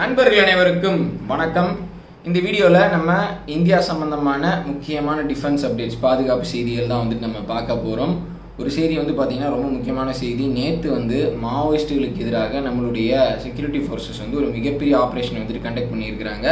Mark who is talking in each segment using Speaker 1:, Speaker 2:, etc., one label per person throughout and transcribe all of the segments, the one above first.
Speaker 1: நண்பர்கள் அனைவருக்கும் வணக்கம். இந்த வீடியோவில் நம்ம இந்தியா சம்பந்தமான முக்கியமான டிஃபென்ஸ் அப்டேட்ஸ் பாதுகாப்பு செய்திகள் தான் வந்துட்டு நம்ம பார்க்க போகிறோம் ஒரு செய்தி வந்து பார்த்திங்கன்னா ரொம்ப முக்கியமான செய்தி. நேற்று வந்து மாவோயிஸ்டுகளுக்கு எதிராக நம்மளுடைய செக்யூரிட்டி ஃபோர்ஸஸ் வந்து ஒரு மிகப்பெரிய ஆப்ரேஷன் வந்துட்டு கண்டக்ட் பண்ணியிருக்கிறாங்க.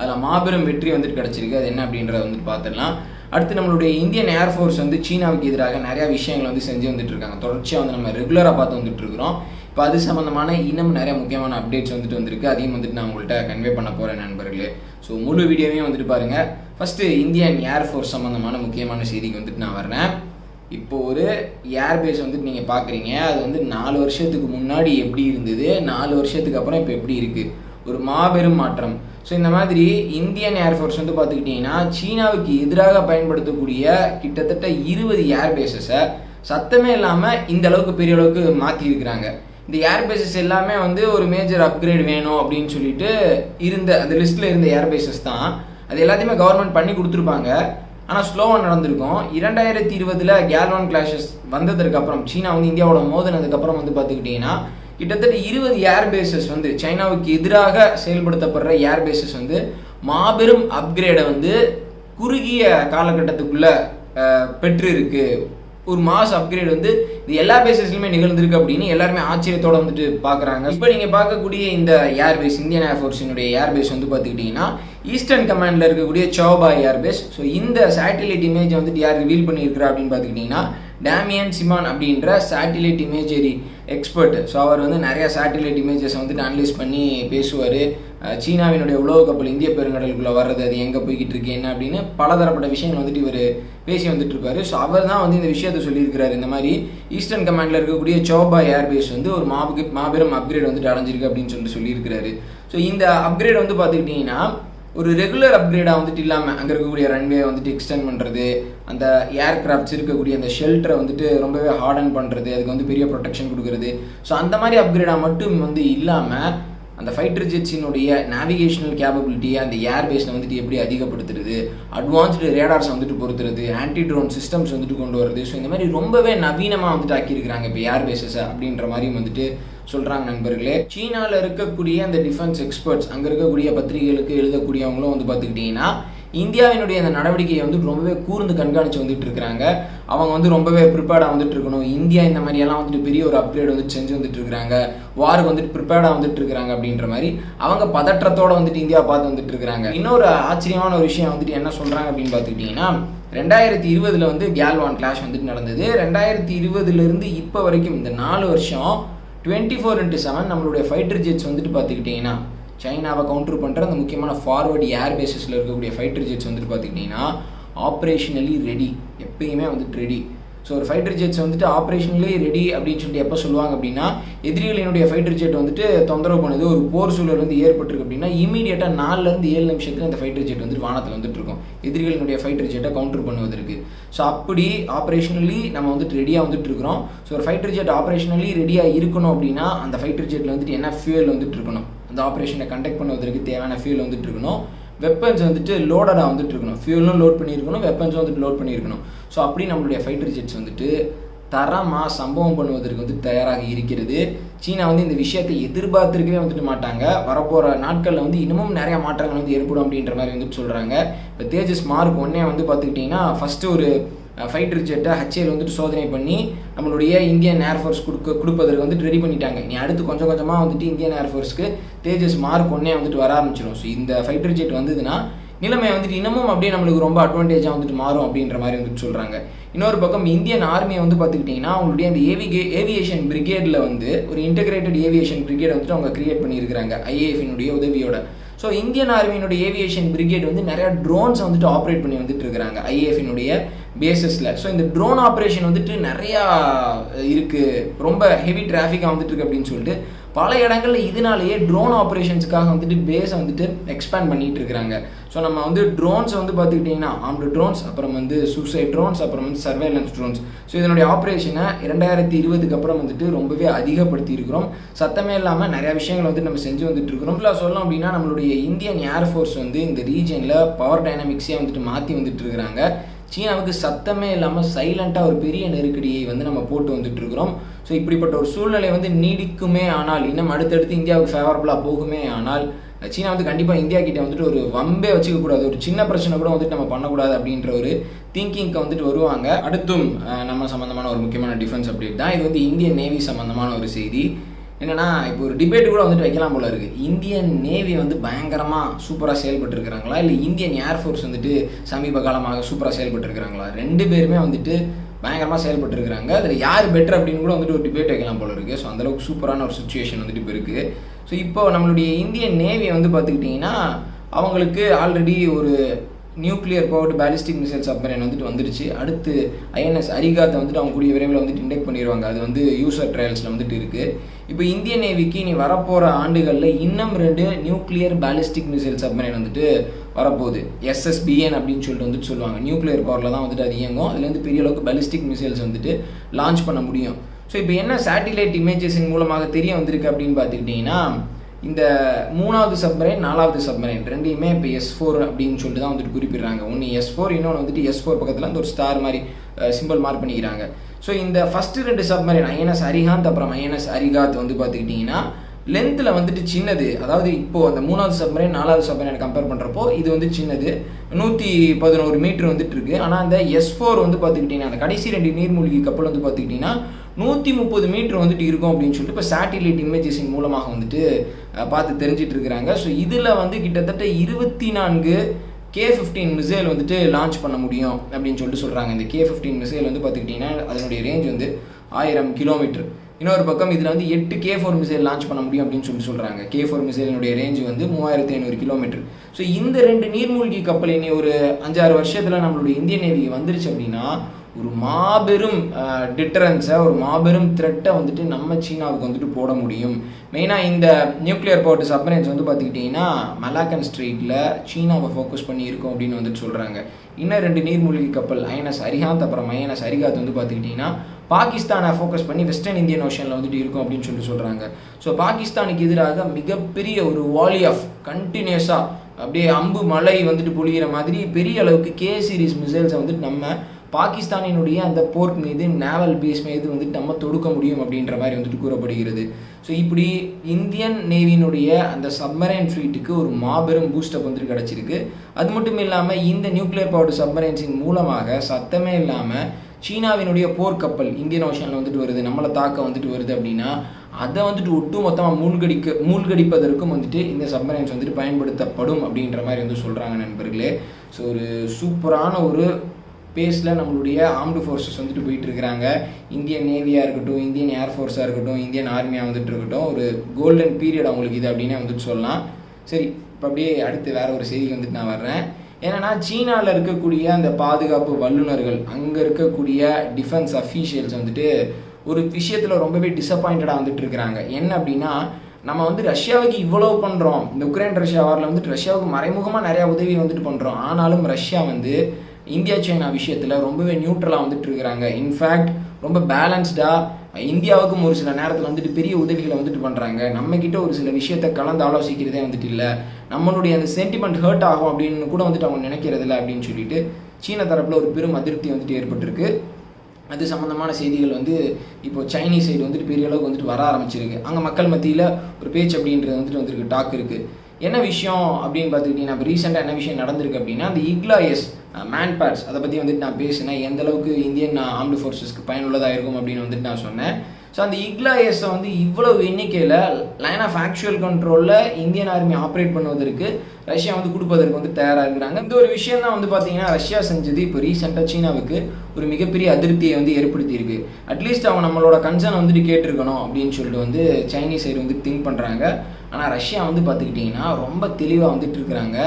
Speaker 1: அதில் மாபெரும் வெற்றி வந்துட்டு கிடச்சிருக்கு. அது என்ன அப்படின்றத வந்துட்டு பார்த்துடலாம் அடுத்து நம்மளுடைய இந்தியன் ஏர்ஃபோர்ஸ் வந்து சீனாவுக்கு எதிராக நிறையா விஷயங்கள் வந்து செஞ்சு வந்துட்டு இருக்காங்க தொடர்ச்சியாக வந்து நம்ம ரெகுலராக பார்த்து வந்துட்டு இருக்கிறோம் இப்போ அது சம்மந்தமான இன்னும் நிறைய முக்கியமான அப்டேட்ஸ் வந்துட்டு வந்திருக்கு. அதையும் வந்துட்டு நான் உங்கள்கிட்ட கன்வே பண்ண போகிறேன் நண்பர்களே. ஸோ முழு வீடியோவையும் வந்துட்டு பாருங்கள் ஃபஸ்ட்டு இந்தியன் ஏர்ஃபோர்ஸ் சம்மந்தமான முக்கியமான செய்திக்கு வந்துட்டு நான் வரேன் இப்போ ஒரு ஏர்பேஸ் வந்துட்டு நீங்கள் பார்க்குறீங்க அது வந்து நாலு வருஷத்துக்கு முன்னாடி எப்படி இருந்தது? நாலு வருஷத்துக்கு அப்புறம் இப்போ எப்படி இருக்குது ஒரு மாபெரும் மாற்றம். ஸோ இந்த மாதிரி இந்தியன் ஏர்ஃபோர்ஸ் வந்து பார்த்துக்கிட்டிங்கன்னா சீனாவுக்கு எதிராக பயன்படுத்தக்கூடிய கிட்டத்தட்ட இருபது ஏர்பேஸஸை சத்தமே இல்லாமல் இந்த அளவுக்கு பெரிய அளவுக்கு மாற்றிருக்கிறாங்க இந்த ஏர்பேசஸ் எல்லாமே வந்து ஒரு மேஜர் அப்கிரேட் வேணும் அப்படின்னு சொல்லிட்டு இருந்த அந்த லிஸ்ட்டில் இருந்த ஏர்பேசஸ் தான். அது எல்லாத்தையுமே கவர்மெண்ட் பண்ணி கொடுத்துருப்பாங்க. ஆனால் ஸ்லோவாக நடந்திருக்கும். இரண்டாயிரத்தி இருபதில் கேல்வான் கிளாஷஸ் வந்ததுக்கப்புறம் சீனா வந்து இந்தியாவோட மோதினதுக்கப்புறம் வந்து பார்த்துக்கிட்டிங்கன்னா கிட்டத்தட்ட இருபது ஏர்பேசஸ் வந்து சைனாவுக்கு எதிராக செயல்படுத்தப்படுற ஏர்பேசஸ் வந்து மாபெரும் அப்கிரேடை வந்து குறுகிய காலகட்டத்துக்குள்ளே பெற்று இருக்கு ஒரு மாஸ் அப்கிரேட் வந்து இது எல்லா பேசஸ்லையுமே நிகழ்ந்திருக்கு அப்படின்னு எல்லாருமே ஆச்சரியத்தோட வந்துட்டு பார்க்குறாங்க இப்போ நீங்கள் பார்க்கக்கூடிய இந்த ஏர்பேஸ் இந்தியன் ஏர்ஃபோர்ஸினுடைய ஏர்பேஸ் வந்து பார்த்துக்கிட்டிங்கன்னா ஈஸ்டர்ன் கமாண்டில் இருக்கக்கூடிய சோபா ஏர்பேஸ் ஸோ இந்த சேட்டிலைட் இமேஜ் வந்துட்டு யார் ரிவீல் பண்ணியிருக்கிறா அப்படின்னு பார்த்துக்கிட்டிங்கன்னா டேமியன் சிமான் அப்படின்ற சேட்டிலைட் இமேஜரி எக்ஸ்பர்ட் ஸோ அவர் வந்து நிறைய சேட்டிலைட் இமேஜஸ் வந்துட்டு அனலைஸ் பண்ணி பேசுவார். சீனாவினுடைய உலக கப்பல் இந்திய பெருங்கடலுக்குள்ளே வர்றது அது எங்கே போய்கிட்டு இருக்கு என்ன அப்படின்னு பலதரப்பட்ட விஷயங்கள் வந்துட்டு இவர் பேசி வந்துட்டு இருப்பாரு. ஸோ அவர் தான் வந்து இந்த விஷயத்தை சொல்லியிருக்கிறாரு. இந்த மாதிரி ஈஸ்டர்ன் கமாண்டில் இருக்கக்கூடிய சோபா ஏர்பேஸ் வந்து ஒரு மாபு மாபெரும் அப்கிரேட் வந்துட்டு அடைஞ்சிருக்கு அப்படின்னு சொல்லிட்டு சொல்லியிருக்கிறாரு. ஸோ இந்த அப்கிரேட் வந்து பார்த்துக்கிட்டிங்கன்னா ஒரு ரெகுலர் அப்கிரேடாக வந்துட்டு இல்லாமல் அங்கே இருக்கக்கூடிய ரன்வே வந்துட்டு எக்ஸ்டெண்ட் பண்ணுறது அந்த ஏர்கிராஃப்ட்ஸ் இருக்கக்கூடிய அந்த ஷெல்டரை வந்துட்டு ரொம்பவே ஹார்டன் பண்ணுறது அதுக்கு வந்து பெரிய ப்ரொடெக்ஷன் கொடுக்குறது. ஸோ அந்த மாதிரி அப்கிரேடாக மட்டும் வந்து இல்லாமல் அந்த ஃபைட்டர் ஜெட்ஸினுடைய நேவிகேஷனல் கேப்பபிலிட்டியை அந்த ஏர்பேஸில் வந்துட்டு எப்படி அதிகப்படுத்துறது அட்வான்ஸ்டு ரேடார்ஸ் வந்துட்டு பொறுத்துறது ஆன்டி ட்ரோன் சிஸ்டம்ஸ் வந்துட்டு கொண்டு வருது ஸோ இந்த மாதிரி ரொம்பவே நவீனமாக வந்துட்டு ஆக்கியிருக்கிறாங்க இப்போ ஏர்பேஸஸை அப்படின்ற மாதிரியும் வந்துட்டு சொல்கிறாங்க நண்பர்களே. சீனாவில் இருக்கக்கூடிய அந்த டிஃபென்ஸ் எக்ஸ்பர்ட்ஸ் அங்கே இருக்கக்கூடிய பத்திரிகைகளுக்கு எழுதக்கூடியவங்களும் வந்து பார்த்துக்கிட்டிங்கன்னா இந்தியாவினுடைய அந்த நடவடிக்கையை வந்து ரொம்பவே கூர்ந்து கண்காணித்து வந்துட்டு இருக்கிறாங்க. அவங்க வந்து ரொம்பவே ப்ரிப்பேர்டாக வந்துட்டு இருக்கணும். இந்தியா இந்த மாதிரியெல்லாம் வந்துட்டு பெரிய ஒரு அப்கிரேட் வந்து செஞ்சு வந்துட்டு இருக்கிறாங்க. வாருக்கு வந்துட்டு ப்ரிப்பேர்டாக வந்துட்டு இருக்கிறாங்க அப்படின்ற மாதிரி அவங்க பதற்றத்தோட வந்துட்டு இந்தியா பார்த்து வந்துட்டு இருக்கிறாங்க. இன்னொரு ஆச்சரியமான ஒரு விஷயம் வந்துட்டு என்ன சொல்கிறாங்க அப்படின்னு பார்த்துக்கிட்டிங்கன்னா ரெண்டாயிரத்தி இருபதுல வந்து கேல்வான் கிளாஷ் வந்துட்டு நடந்தது. ரெண்டாயிரத்தி இருபதுலேருந்து இப்போ வரைக்கும் இந்த நாலு வருஷம் டுவெண்ட்டி ஃபோர் இன்ட்டு செவன் நம்மளுடைய ஃபைட்டர் ஜெட்ஸ் வந்துட்டு பார்த்துக்கிட்டிங்கன்னா சைனாவை கவுண்டர் பண்ணுற அந்த முக்கியமான ஃபார்வர்டு ஏர் பேசஸில் இருக்கக்கூடிய ஃபைட்டர் ஜெட்ஸ் வந்துட்டு பார்த்துக்கிட்டிங்கன்னா ஆப்ரேஷனலி ரெடி எப்பயுமே வந்துட்டு ரெடி ஸோ ஒரு ஃபைட்டர் ஜெட்ஸ் வந்துட்டு ஆப்ரேஷன்லேயே ரெடி அப்படின்னு சொல்லிட்டு எப்போ சொல்லுவாங்க அப்படின்னா எதிரிகளினுடைய ஃபைட்டர் ஜெட் வந்துட்டு தொந்தரவு பண்ணுது ஒரு போர் சூழல் வந்து ஏற்பட்டிருக்கு அப்படின்னா இமீடியட்டாக நாலுலேருந்து ஏழு நிமிஷத்தில் அந்த ஃபைட்டர் ஜெட் வந்துட்டு வானத்தில் வந்துட்டு இருக்கும். எதிரிகளினுடைய ஃபைட்டர் ஜெட்டை கவுண்டர் பண்ணுவதற்கு. ஸோ அப்படி ஆப்ரேஷனலி நம்ம வந்துட்டு ரெடியாக வந்துட்டு இருக்கிறோம். ஸோ ஒரு ஃபைட்டர் ஜெட் ஆப்ரேஷனலி ரெடியாக இருக்கணும் அப்படின்னா அந்த ஃபைட்டர் ஜெட்டில் வந்துட்டு என்ன ஃபியூல் வந்துட்டு இருக்கணும்? அந்த ஆப்ரேஷனை கண்டக்ட் பண்ணுவதற்கு தேவையான ஃபியூல் வந்துட்டு இருக்கணும். வெப்பன்ஸ் வந்துட்டு லோடடாக வந்துட்டு இருக்கணும். ஃபியூலும் லோட் பண்ணியிருக்கணும் வெப்பன்ஸும் வந்துட்டு லோட் பண்ணியிருக்கணும். ஸோ அப்படி நம்மளுடைய ஃபைட்டர் ஜெட்ஸ் வந்துட்டு தரமாக சம்பவம் பண்ணுவதற்கு வந்து தயாராக இருக்கிறது. சீனா வந்து இந்த விஷயத்தை எதிர்பார்த்துருக்கவே வந்துட்டு மாட்டாங்க. வரப்போகிற நாட்களில் வந்து இன்னமும் நிறைய மாற்றங்கள் வந்து ஏற்படும் அப்படின்ற மாதிரி வந்துட்டு சொல்கிறாங்க இப்போ தேஜஸ் மார்க் ஒன்னே வந்து பார்த்துக்கிட்டிங்கன்னா ஃபஸ்ட்டு ஒரு ஃபைட்டர் ஜெட்டை ஹச்ஏல் வந்துட்டு சோதனை பண்ணி நம்மளுடைய இந்தியன் ஏர்ஃபோர்ஸ் கொடுக்க கொடுப்பதற்கு வந்துட்டு ரெடி பண்ணிட்டாங்க. நீ அடுத்து கொஞ்சம் கொஞ்சமாக வந்துட்டு இந்தியன் ஏர்ஃபோர்ஸ்க்கு தேஜஸ் மார்க் ஒன்னே வந்துட்டு வர ஆரம்பிச்சிடும் ஸோ இந்த ஃபைட்டர் ஜெட் வந்ததுன்னா நிலைமை வந்துட்டு இன்னமும் அப்படியே நம்மளுக்கு ரொம்ப அட்வான்டேஜாக வந்துட்டு மாறும் அப்படின்ற மாதிரி வந்துட்டு சொல்கிறாங்க இன்னொரு பக்கம் இந்தியன் ஆர்மியை வந்து பார்த்துக்கிட்டிங்கன்னா அவங்களுடைய அந்த ஏவிகே ஏவியேஷன் பிரிகேடில் வந்து ஒரு இன்டகிரேட்டட் ஏவியேஷன் பிரிகேட் வந்துட்டு அவங்க கிரியேட் பண்ணியிருக்கிறாங்க. ஐஏஎஃபினுடைய உதவியோட. ஸோ இந்தியன் ஆர்மியினுடைய ஏவியேஷன் பிரிகேட் வந்து நிறையா ட்ரோன்ஸ் வந்துட்டு ஆப்ரேட் பண்ணி வந்துட்டு இருக்கிறாங்க ஐஏஎஃபினுடைய பேசஸில் ஸோ இந்த ட்ரோன் ஆப்ரேஷன் வந்துட்டு நிறையா இருக்குது ரொம்ப ஹெவி டிராஃபிக்காக வந்துட்டு இருக்கு அப்படின்னு சொல்லிட்டு பல இடங்களில் இதனாலேயே ட்ரோன் ஆப்ரேஷன்ஸுக்காக வந்துட்டு பேஸை வந்துட்டு எக்ஸ்பேண்ட் பண்ணிட்டு இருக்கிறாங்க ஸோ நம்ம வந்து ட்ரோன்ஸ் வந்து பார்த்துக்கிட்டிங்கன்னா ஆம்டு ட்ரோன்ஸ் அப்புறம் வந்து சூசைட் ட்ரோன்ஸ் அப்புறம் வந்து சர்வேலன்ஸ் ட்ரோன்ஸ் ஸோ இதனுடைய ஆப்ரேஷனை இரண்டாயிரத்தி இருபதுக்கு அப்புறம் வந்துட்டு ரொம்பவே அதிகப்படுத்தி இருக்கிறோம் சத்தமே இல்லாமல் நிறையா விஷயங்கள் வந்து நம்ம செஞ்சு வந்துட்டு இருக்கிறோம். இல்லை சொல்லணும் அப்படின்னா நம்மளுடைய இந்தியன் ஏர்ஃபோர்ஸ் வந்து இந்த ரீஜனில் பவர் டைனாமிக்ஸே வந்துட்டு மாற்றி வந்துட்டு இருக்கிறாங்க. சீனாவுக்கு சத்தமே இல்லாமல் சைலண்ட்டாக ஒரு பெரிய நெருக்கடியை வந்து நம்ம போட்டு வந்துட்டு இருக்கிறோம். ஸோ இப்படிப்பட்ட ஒரு சூழ்நிலை வந்து நீடிக்குமே ஆனால் இன்னும் அடுத்தடுத்து இந்தியாவுக்கு ஃபேவரபுளாக போகுமே ஆனால் சீனா வந்து கண்டிப்பாக இந்தியா கிட்ட வந்துட்டு ஒரு வம்பே வச்சுக்கக்கூடாது ஒரு சின்ன பிரச்சனை கூட வந்துட்டு நம்ம பண்ணக்கூடாது அப்படின்ற ஒரு திங்கிங்க்கு வந்துட்டு வருவாங்க. அடுத்தும் நம்ம சம்மந்தமான ஒரு முக்கியமான டிஃபென்ஸ் அப்டேட் தான். இது வந்து இந்தியன் நேவி சம்மந்தமான ஒரு செய்தி. என்னன்னா இப்போ ஒரு டிபேட் கூட வந்துட்டு வைக்கலாம் போல இருக்கு. இந்தியன் நேவி வந்து பயங்கரமாக சூப்பராக செயல்பட்டு இருக்கிறாங்களா இல்லை இந்தியன் ஏர்ஃபோர்ஸ் வந்துட்டு சமீப காலமாக சூப்பராக செயல்பட்டு இருக்கிறாங்களா ரெண்டு பேருமே வந்துட்டு பயங்கரமாக செயல்பட்டு இருக்கிறாங்க அதில் யார் பெட்டர் அப்படின்னு கூட வந்துட்டு ஒரு டிபேட் வைக்கலாம் போல இருக்குது ஸோ அந்தளவுக்கு சூப்பரான ஒரு சுச்சுவேஷன் வந்துட்டு இப்போ இருக்குது ஸோ இப்போ நம்மளுடைய இந்தியன் நேவியை வந்து பார்த்துக்கிட்டிங்கன்னா அவங்களுக்கு ஆல்ரெடி ஒரு nuclear powered ballistic missile submarine வந்துட்டு வந்துடுச்சு. அடுத்து ஐஎன்எஸ் அரிகாத்தை வந்துட்டு அவங்க கூடிய விரைவில் வந்துட்டு இண்டெக்ட் பண்ணிடுவாங்க. அது வந்து யூசர் ட்ரையல்ஸில் வந்துட்டு இருக்குது இப்போ இந்திய நேவிக்கு இனி வரப்போகிற ஆண்டுகளில் இன்னும் ரெண்டு நியூக்ளியர் பேலிஸ்டிக் மிசைல் சப்மரைன் வந்துட்டு வரப்போகுது. எஸ்எஸ்பிஎன் அப்படின்னு சொல்லிட்டு வந்துட்டு சொல்லுவாங்க. நியூக்ளியர் பவரில் தான் வந்துட்டு அது இயங்கும். அதுலேருந்து பெரிய அளவுக்கு பலிஸ்டிக் மிசைல்ஸ் வந்துட்டு லான்ச் பண்ண முடியும். ஸோ இப்போ என்ன சேட்டிலைட் இமேஜஸின் மூலமாக தெரிய வந்திருக்கு அப்படின்னு பார்த்துக்கிட்டிங்கன்னா இந்த மூணாவது சப்மரைன் நாலாவது சப்மரைன் ரெண்டையுமே இப்போ எஸ் ஃபோர் அப்படின்னு சொல்லிட்டு தான் வந்துட்டு குறிப்பிடுறாங்க. ஒன்று எஸ் ஃபோர் இன்னொன்று வந்துட்டு எஸ் ஃபோர் பக்கத்தில் அந்த ஒரு ஸ்டார் மாதிரி சிம்பிள் மார்க் பண்ணிக்கிறாங்க. ஸோ இந்த ஃபஸ்ட்டு ரெண்டு சப்மரைன் ஐஎன்எஸ் அரிகாந்த் அப்புறம் ஐஎன்எஸ் அரிகாத் வந்து பார்த்துக்கிட்டிங்கன்னா லென்த்தில் வந்துட்டு சின்னது அதாவது இப்போது அந்த மூணாவது சப்மரைன் நாலாவது சப்மரைன் கம்பேர் பண்ணுறப்போ இது வந்து சின்னது. நூற்றி பதினோரு மீட்ரு வந்துட்டு இருக்கு. ஆனால் அந்த எஸ் ஃபோர் வந்து பார்த்துக்கிட்டிங்கன்னா அந்த கடைசி ரெண்டு நீர்மூழ்கி கப்பல் வந்து பார்த்துக்கிட்டிங்கன்னா நூற்றி முப்பது மீட்ரு வந்துட்டு இருக்கும் அப்படின்னு சொல்லிட்டு இப்போ சேட்டிலைட் இமேஜஸின் மூலமாக வந்துட்டு பார்த்து தெரிஞ்சிட்டு இருக்கிறாங்க. ஸோ இதில் வந்து கிட்டத்தட்ட இருபத்தி நான்கு கே ஃபிஃப்டீன் மிசைல் வந்துட்டு லான்ச் பண்ண முடியும் அப்படின்னு சொல்லிட்டு சொல்கிறாங்க இந்த கே ஃபிஃப்டீன் மிசைல் வந்து பார்த்துக்கிட்டிங்கன்னா அதனுடைய ரேஞ்ச் வந்து ஆயிரம் கிலோமீட்டர் இன்னொரு பக்கம் இதில் வந்து எட்டு கே ஃபோர் மிசைல் லான்ச் பண்ண முடியும் அப்படின்னு சொல்லி சொல்கிறாங்க கே ஃபோர் மிசைலினுடைய ரேஞ்ச் வந்து மூவாயிரத்தி ஐநூறு கிலோமீட்டர் ஸோ இந்த ரெண்டு நீர்மூழ்கி கப்பல் இனி ஒரு அஞ்சாறு வருஷத்தில் நம்மளுடைய இந்தியன் நேவிக்கு வந்துருச்சு அப்படின்னா ஒரு மாபெரும் டிட்டரன்ஸை ஒரு மாபெரும் த்ரெட்டை வந்துட்டு நம்ம சீனாவுக்கு வந்துட்டு போட முடியும். மெயினாக இந்த நியூக்ளியர் பவர் சப்மரைன்ஸ் வந்து பார்த்துக்கிட்டிங்கன்னா மலாக்கன் ஸ்ட்ரீட்டில் சீனாவை ஃபோக்கஸ் பண்ணி அப்படின்னு வந்துட்டு சொல்கிறாங்க இன்னும் ரெண்டு நீர்மூழ்கி கப்பல் ஐஎன்எஸ் அரிகாந்த் அப்புறம் ஐஎன்எஸ் அரிகாத் வந்து பார்த்துக்கிட்டிங்கன்னா பாகிஸ்தானை ஃபோக்கஸ் பண்ணி வெஸ்டர்ன் இந்தியன் ஓஷனில் வந்துட்டு இருக்கும் அப்படின்னு சொல்லிட்டு சொல்கிறாங்க ஸோ பாகிஸ்தானுக்கு எதிராக மிகப்பெரிய ஒரு வாலி ஆஃப் கண்டினியூஸாக அப்படியே அம்பு மலை வந்துட்டு பொழிகிற மாதிரி பெரிய அளவுக்கு கே சீரிஸ் மிசைல்ஸை வந்துட்டு நம்ம பாகிஸ்தானினுடைய அந்த போர்ட் மீது நேவல் பேஸ் மீது வந்துட்டு நம்ம தொடுக்க முடியும் அப்படின்ற மாதிரி வந்துட்டு கூறப்படுகிறது. ஸோ இப்படி இந்தியன் நேவியினுடைய அந்த சப்மரைன் ஃப்ளீட்டுக்கு ஒரு மாபெரும் பூஸ்டப் வந்துட்டு கிடச்சிருக்கு. அது மட்டும் இல்லாமல் இந்த நியூக்ளியர் பவர்டு சப்மரைன்ஸின் மூலமாக சத்தமே இல்லாமல் சீனாவினுடைய போர்க்கப்பல் இந்தியன் ஓஷனில் வந்துட்டு வருது நம்மளை தாக்க வந்துட்டு வருது அப்படின்னா அதை வந்துட்டு ஒட்டு மொத்தமாக மூழ்கடிக்க மூழ்கடிப்பதற்கும் வந்துட்டு இந்த சப்மரைன்ஸ் வந்துட்டு பயன்படுத்தப்படும் அப்படின்ற மாதிரி வந்து சொல்கிறாங்க நண்பர்களே. ஸோ ஒரு சூப்பரான ஒரு பேஸில் நம்மளுடைய ஆர்ம்டு ஃபோர்ஸஸ் வந்துட்டு போயிட்டு இருக்கிறாங்க இந்தியன் நேவியாக இருக்கட்டும் இந்தியன் ஏர்ஃபோர்ஸாக இருக்கட்டும் இந்தியன் ஆர்மியாக வந்துட்டு இருக்கட்டும் ஒரு கோல்டன் பீரியட் அவங்களுக்கு இது அப்படின்னே வந்துட்டு சொல்லலாம். சரி இப்போ அப்படியே அடுத்து வேறு ஒரு செய்திக்கு வந்துட்டு நான் வர்றேன். ஏன்னா சீனாவில் இருக்கக்கூடிய அந்த பாதுகாப்பு வல்லுநர்கள் அங்கே இருக்கக்கூடிய டிஃபென்ஸ் அஃபீஷியல்ஸ் வந்துட்டு ஒரு விஷயத்தில் ரொம்பவே டிசப்பாயிண்டடாக வந்துட்டு இருக்கிறாங்க. என்ன அப்படின்னா நம்ம வந்து ரஷ்யாவுக்கு இவ்வளோ பண்ணுறோம் இந்த உக்ரைன் ரஷ்யா வாரில் வந்துட்டு ரஷ்யாவுக்கு மறைமுகமாக நிறையா உதவி வந்துட்டு பண்ணுறோம் ஆனாலும் ரஷ்யா வந்து இந்தியா சைனா விஷயத்தில் ரொம்பவே நியூட்ரலாக வந்துட்டு இருக்கிறாங்க. இன்ஃபேக்ட் ரொம்ப பேலன்ஸ்டாக இந்தியாவுக்கும் ஒரு சில நேரத்தில் வந்துட்டு பெரிய உதவிகளை வந்துட்டு பண்ணுறாங்க நம்மக்கிட்ட ஒரு சில விஷயத்தை கலந்து ஆலோசிக்கிறதே வந்துட்டு இல்லை. நம்மளுடைய அந்த சென்டிமெண்ட் ஹர்ட் ஆகும் அப்படின்னு கூட வந்துட்டு அவங்க நினைக்கிறது இல்லை அப்படின்னு சொல்லிட்டு சீன தரப்பில் ஒரு பெரும் அதிருப்தி வந்துட்டு ஏற்பட்டிருக்கு. அது சம்மந்தமான செய்திகள் வந்து இப்போ சைனீஸ் சைடு வந்துட்டு பெரிய அளவுக்கு வந்துட்டு வர ஆரம்பிச்சிருக்கு. அங்கே மக்கள் மத்தியில் ஒரு பேச்சு அப்படின்றது வந்துட்டு வந்துருக்கு டாக் இருக்குது என்ன விஷயம் அப்படின்னு பார்த்துக்கிட்டிங்கன்னா இப்போ ரீசெண்டாக என்ன விஷயம் நடந்திருக்கு அப்படின்னா அந்த இக்லாயஸ் மேன் பேர்ஸ் அதை பற்றி வந்துட்டு நான் பேசினேன். எந்த அளவுக்கு இந்தியன் ஆர்ம்டு ஃபோர்ஸஸ்க்கு பயனுள்ளதாக இருக்கும் அப்படின்னு வந்துட்டு நான் சொன்னேன். ஸோ அந்த இக்லாயஸை வந்து இவ்வளவு எண்ணிக்கையில் லைன் ஆஃப் ஆக்சுவல் கண்ட்ரோலில் இந்தியன் ஆர்மி ஆப்ரேட் பண்ணுவதற்கு ரஷ்யா வந்து கொடுப்பதற்கு வந்து தயாராக இருக்கிறாங்க. இந்த ஒரு விஷயம் தான் வந்து பார்த்தீங்கன்னா ரஷ்யா செஞ்சது இப்போ ரீசெண்டாக சீனாவுக்கு ஒரு மிகப்பெரிய அதிருப்தியை வந்து ஏற்படுத்தியிருக்கு. அட்லீஸ்ட் அவங்க நம்மளோட கன்சர்ன் வந்துட்டு கேட்டிருக்கணும் அப்படின்னு சொல்லிட்டு வந்து சைனீஸ் சைடு வந்து திங்க் பண்ணுறாங்க ஆனால் ரஷ்யா வந்து பார்த்துக்கிட்டிங்கன்னா ரொம்ப தெளிவாக வந்துட்டு இருக்கிறாங்க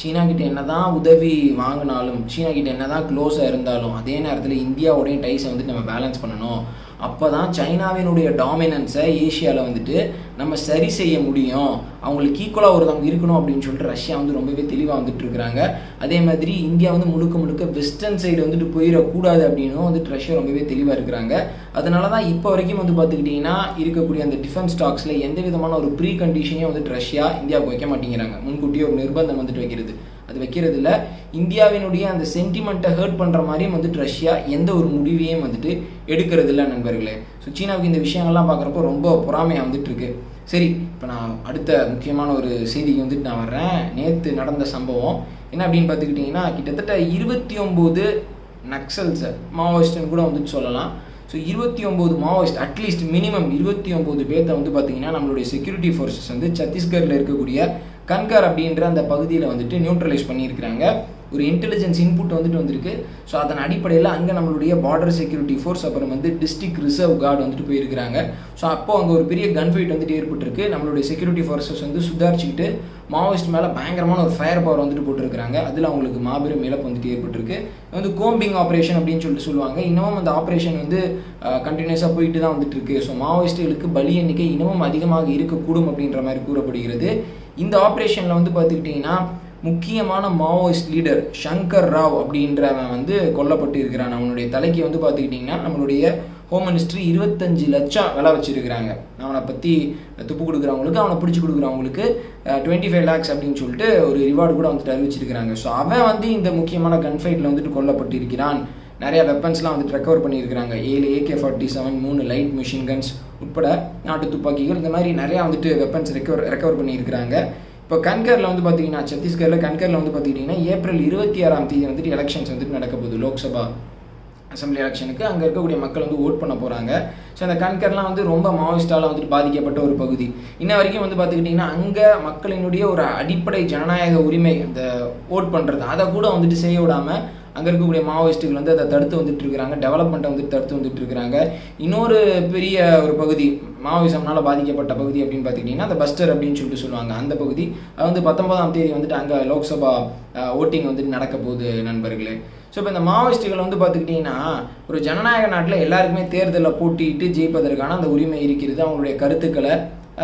Speaker 1: சீனா கிட்ட என்னதான் உதவி வாங்கினாலும் சீனா கிட்ட என்னதான் க்ளோஸாக இருந்தாலும் அதே நேரத்தில் இந்தியாவுடைய டைஸை வந்து நம்ம பேலன்ஸ் பண்ணணும். அப்போ தான் சைனாவினுடைய டாமினன்ஸை ஏஷியாவில் வந்துட்டு நம்ம சரி செய்ய முடியும். அவங்களுக்கு ஈக்குவலாக ஒருத்தவங்க இருக்கணும் அப்படின்னு சொல்லிட்டு ரஷ்யா வந்து ரொம்பவே தெளிவாக வந்துட்டு இருக்கிறாங்க. அதே மாதிரி இந்தியா வந்து முழுக்க முழுக்க வெஸ்டர்ன் சைடு வந்துட்டு போயிடக்கூடாது அப்படின்னும் வந்துட்டு ரஷ்யா ரொம்பவே தெளிவாக இருக்கிறாங்க. அதனால தான் இப்போ வரைக்கும் வந்து பார்த்துக்கிட்டிங்கன்னா இருக்கக்கூடிய அந்த டிஃபென்ஸ் ஸ்டாக்ஸில் எந்த விதமான ஒரு ப்ரீ கண்டிஷனையும் வந்துட்டு ரஷ்யா இந்தியாவுக்கு வைக்க மாட்டேங்கிறாங்க. முன்கூட்டியே ஒரு நிர்பந்தம் வந்துட்டு வைக்கிறது. அது வைக்கிறது இல்லை இந்தியாவினுடைய அந்த சென்டிமெண்ட்டை ஹர்ட் பண்ணுற மாதிரியும் வந்துட்டு ரஷ்யா எந்த ஒரு முடிவையும் வந்துட்டு எடுக்கிறது இல்லை நண்பர்களே. ஸோ சீனாவுக்கு இந்த விஷயங்கள்லாம் பார்க்குறப்போ ரொம்ப பொறாமையாக வந்துட்டு இருக்கு சரி இப்போ நான் அடுத்த முக்கியமான ஒரு செய்திக்கு வந்துட்டு நான் வர்றேன். நேற்று நடந்த சம்பவம். என்ன அப்படின்னு பார்த்துக்கிட்டிங்கன்னா கிட்டத்தட்ட இருபத்தி ஒம்பது நக்சல்ஸை மாவோயிஸ்ட்னு கூட வந்துட்டு சொல்லலாம். ஸோ இருபத்தி ஒம்பது மாவோயிஸ்ட் அட்லீஸ்ட் மினிமம் இருபத்தி ஒம்பது பேர்த்த வந்து பார்த்தீங்கன்னா நம்மளுடைய செக்யூரிட்டி ஃபோர்ஸஸ் வந்து சத்தீஸ்கரில் இருக்கக்கூடிய கன்கார் அப்படின்ற அந்த பகுதியில் வந்துட்டு நியூட்ரலைஸ் பண்ணியிருக்கிறாங்க. ஒரு இன்டெலிஜென்ஸ் இன்புட் வந்துட்டு வந்திருக்கு. ஸோ அதன் அடிப்படையில் அங்கே நம்மளுடைய பார்டர் செக்யூரிட்டி ஃபோர்ஸ் அப்புறம் வந்து டிஸ்ட்ரிக்ட் ரிசர்வ் கார்டு வந்துட்டு போயிருக்கிறாங்க. ஸோ அப்போ அங்கே ஒரு பெரிய கன் ஃபைட் வந்துட்டு ஏற்பட்டிருக்கு. நம்மளுடைய செக்யூரிட்டி ஃபோர்ஸஸ் வந்து சுதாரிச்சுக்கிட்டு மாவோயிஸ்ட் மேலே பயங்கரமான ஒரு ஃபயர் பவர் வந்துட்டு போட்டிருக்கிறாங்க. அதில் அவங்களுக்கு மாபெரும் இழப்பு வந்துட்டு ஏற்பட்டிருக்கு. வந்து கோம்பிங் ஆப்ரேஷன் அப்படின்னு சொல்லிட்டு சொல்லுவாங்க. இன்னமும் அந்த ஆப்ரேஷன் வந்து கண்டினியூஸாக போயிட்டு தான் வந்துட்டு இருக்கு ஸோ மாவோயிஸ்டுகளுக்கு பலி எண்ணிக்கை இன்னமும் அதிகமாக இருக்கக்கூடும் அப்படின்ற மாதிரி கூறப்படுகிறது. இந்த ஆப்ரேஷனில் வந்து பார்த்துக்கிட்டிங்கன்னா முக்கியமான மாவோயிஸ்ட் லீடர் சங்கர் ராவ் அப்படின்றவன் வந்து கொல்லப்பட்டு இருக்கிறான் அவனுடைய தலைக்கு வந்து பார்த்துக்கிட்டிங்கன்னா நம்மளுடைய ஹோம் மினிஸ்ட்ரி இருபத்தஞ்சு லட்சம் விலை வச்சுருக்கிறாங்க. அவனை பற்றி துப்பு கொடுக்குறவங்களுக்கு அவனை பிடிச்சி கொடுக்குறவங்களுக்கு டுவெண்ட்டி ஃபைவ் லேக்ஸ் அப்படின்னு சொல்லிட்டு ஒரு ரிவார்டு கூட வந்துட்டு அறிவிச்சிருக்கிறாங்க. ஸோ அவன் வந்து இந்த முக்கியமான கன் ஃபைட்டில் வந்துட்டு கொல்லப்பட்டிருக்கிறான். நிறைய வெப்பன்ஸ்லாம் வந்துட்டு ரெக்கவர் பண்ணியிருக்கிறாங்க. ஏழு ஏகே ஃபார்ட்டி செவன் மூணு லைட் மிஷின் கன்ஸ் உட்பட நாட்டு துப்பாக்கிகள் இந்த மாதிரி நிறையா வந்துட்டு வெப்பன்ஸ் ரெக்கவர் ரெக்கவர் பண்ணியிருக்கிறாங்க. இப்போ கன்கரில் வந்து பார்த்தீங்கன்னா சத்தீஸ்கரில் கன்கரில் வந்து பார்த்துக்கிட்டிங்கன்னா ஏப்ரல் இருபத்தி ஆறாம் தேதி வந்துட்டு எலெக்ஷன்ஸ் வந்துட்டு நடக்க போகுது லோக்சபா. அசம்பிளி எலெக்ஷனுக்கு அங்கே இருக்கக்கூடிய மக்கள் வந்து ஓட் பண்ண போகிறாங்க ஸோ அந்த கண்கர்லாம் வந்து ரொம்ப மாவோயிஸ்டால் வந்துட்டு பாதிக்கப்பட்ட ஒரு பகுதி. இன்ன வரைக்கும் வந்து பார்த்துக்கிட்டிங்கன்னா அங்கே மக்களினுடைய ஒரு அடிப்படை ஜனநாயக உரிமை அந்த ஓட் பண்ணுறது அதை கூட வந்துட்டு செய்ய விடாமல் அங்கே இருக்கக்கூடிய மாவோயிஸ்ட்டுகள் வந்து அதை தடுத்து வந்துட்டு இருக்கிறாங்க டெவலப்மெண்ட்டை வந்துட்டு தடுத்து வந்துட்டு இருக்கிறாங்க. இன்னொரு பெரிய ஒரு பகுதி மாவோயிசம்னால பாதிக்கப்பட்ட பகுதி அப்படின்னு பார்த்துக்கிட்டிங்கன்னா அந்த பஸ்டர் அப்படின்னு சொல்லிட்டு சொல்லுவாங்க. அந்த பகுதி அது வந்து பத்தொன்பதாம் தேதி வந்துட்டு அங்கே லோக்சபா ஓட்டிங் வந்துட்டு நடக்க போகுது நண்பர்களே. ஸோ இப்போ இந்த மாவோயிஸ்டுகள் வந்து பார்த்துக்கிட்டிங்கன்னா ஒரு ஜனநாயக நாட்டில் எல்லாருக்குமே தேர்தலில் போட்டியிட்டு ஜெயிப்பதற்கான அந்த உரிமை இருக்கிறது. அவங்களுடைய கருத்துக்களை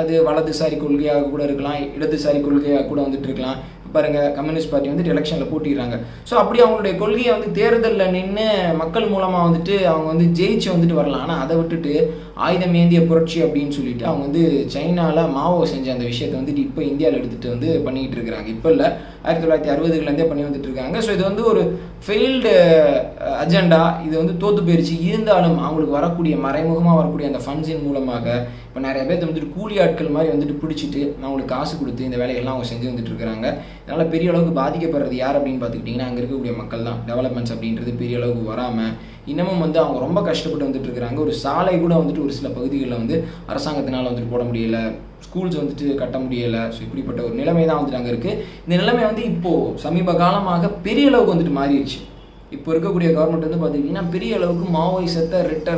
Speaker 1: அது வலதுசாரி கொள்கையாக கூட இருக்கலாம் இடதுசாரி கொள்கையாக கூட வந்துட்டு இருக்கலாம். பாருங்க கம்யூனிஸ்ட் பார்ட்டி வந்துட்டு எலெக்ஷனில் போட்டிடுறாங்க ஸோ அப்படி அவங்களுடைய கொள்கையை வந்து தேர்தலில் நின்று மக்கள் மூலமாக வந்துட்டு அவங்க வந்து ஜெயிச்சு வந்துட்டு வரலாம். ஆனால் அதை விட்டுட்டு ஆயுதம் ஏந்திய புரட்சி அப்படின்னு சொல்லிட்டு அவங்க வந்து சைனாவில் மாவோ செஞ்ச அந்த விஷயத்தை வந்துட்டு இப்போ இந்தியாவில் எடுத்துகிட்டு வந்து பண்ணிக்கிட்டு இருக்கிறாங்க. இப்போ இல்லை. ஆயிரத்தி தொள்ளாயிரத்தி அறுபதுகள்லேருந்தே பண்ணி வந்துட்டு இருக்காங்க. ஸோ இது வந்து ஒரு ஃபெயில்டு அஜெண்டா இது வந்து தோத்து போயிடுச்சு இருந்தாலும் அவங்களுக்கு வரக்கூடிய மறைமுகமாக வரக்கூடிய அந்த ஃபண்ட்ஸின் மூலமாக இப்போ நிறைய பேர் வந்துட்டு கூலி ஆட்கள் மாதிரி வந்துட்டு பிடிச்சிட்டு அவங்களுக்கு காசு கொடுத்து இந்த வேலையெல்லாம் அவங்க செஞ்சு வந்துட்டு இருக்காங்க இதனால் பெரிய அளவுக்கு பாதிக்கப்படுறது யார் அப்படின்னு பார்த்துக்கிட்டிங்கன்னா அங்கே இருக்கக்கூடிய மக்கள் தான் டெவலப்மெண்ட்ஸ் அப்படின்றது பெரிய அளவுக்கு வராமல் இன்னமும் வந்து அவங்க ரொம்ப கஷ்டப்பட்டு வந்துட்டு இருக்கிறாங்க. ஒரு சாலை கூட வந்துட்டு ஒரு சில பகுதிகளில் வந்து அரசாங்கத்தினால் வந்துட்டு போட முடியல. ஸ்கூல்ஸ் வந்துட்டு கட்ட முடியலை. ஸோ இப்படிப்பட்ட ஒரு நிலைமை தான் வந்துட்டு அங்கே இருக்குது இந்த நிலைமை வந்து இப்போது சமீப காலமாக பெரிய அளவுக்கு வந்துட்டு மாறிடுச்சு. இப்போ இருக்கக்கூடிய கவர்மெண்ட் வந்து பார்த்துக்கிட்டிங்கன்னா பெரிய அளவுக்கு மாவோயிசத்தை ரெட்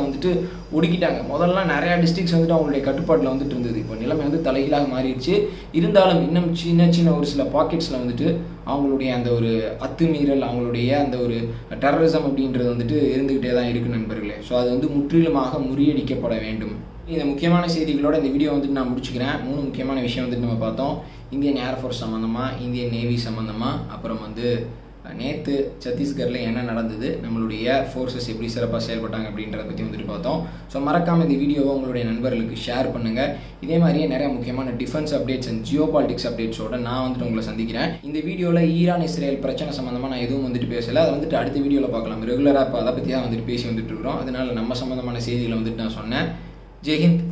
Speaker 1: வந்துட்டு ஒடுக்கிட்டாங்க. முதல்ல நிறையா டிஸ்ட்ரிக்ஸ் வந்துட்டு அவங்களுடைய கட்டுப்பாட்டில் வந்துட்டு இருந்தது. எல்லாமே வந்து தலைகீழாக மாறிடுச்சு. இருந்தாலும் இன்னும் சின்ன சின்ன ஒரு சில பாக்கெட்ஸில் வந்துட்டு அவங்களுடைய அந்த ஒரு அத்துமீறல் அவங்களுடைய அந்த ஒரு டெரரிசம் அப்படின்றது வந்துட்டு இருந்துக்கிட்டே தான் இருக்குது நண்பர்களே. ஸோ அது வந்து முற்றிலுமாக முறியடிக்கப்பட வேண்டும். இந்த முக்கியமான செய்திகளோட இந்த வீடியோ வந்துட்டு நான் முடிச்சுக்கிறேன். மூணு முக்கியமான விஷயம் வந்துட்டு நம்ம பார்த்தோம். இந்தியன் ஏர்ஃபோர்ஸ் சம்மந்தமாக இந்தியன் நேவி சம்மந்தமாக அப்புறம் வந்து நேற்று சத்தீஸ்கரில் என்ன நடந்தது? நம்மளுடைய ஃபோர்ஸஸ் எப்படி சிறப்பாக செயல்பட்டாங்க அப்படின்றத பற்றி வந்துட்டு பார்த்தோம். ஸோ மறக்காமல் இந்த வீடியோவை உங்களுடைய நண்பர்களுக்கு ஷேர் பண்ணுங்கள் இதே மாதிரியே நிறைய முக்கியமான defence updates and geopolitics அப்டேட்ஸோட நான் வந்துட்டு உங்களை சந்திக்கிறேன். இந்த வீடியோவில் ஈரான் இஸ்ரேல் பிரச்சனை சம்மந்தமாக நான் எதுவும் வந்துட்டு பேசலை. அதை வந்துட்டு அடுத்த வீடியோவில் பார்க்கலாம். ரெகுலராக இப்போ அதை பற்றி தான் வந்துட்டு பேசி வந்துட்டு இருக்கிறோம். அதனால் நம்ம சம்மந்தமான செய்திகளை வந்துட்டு நான் சொன்னேன். ஜெய்ஹிந்த்.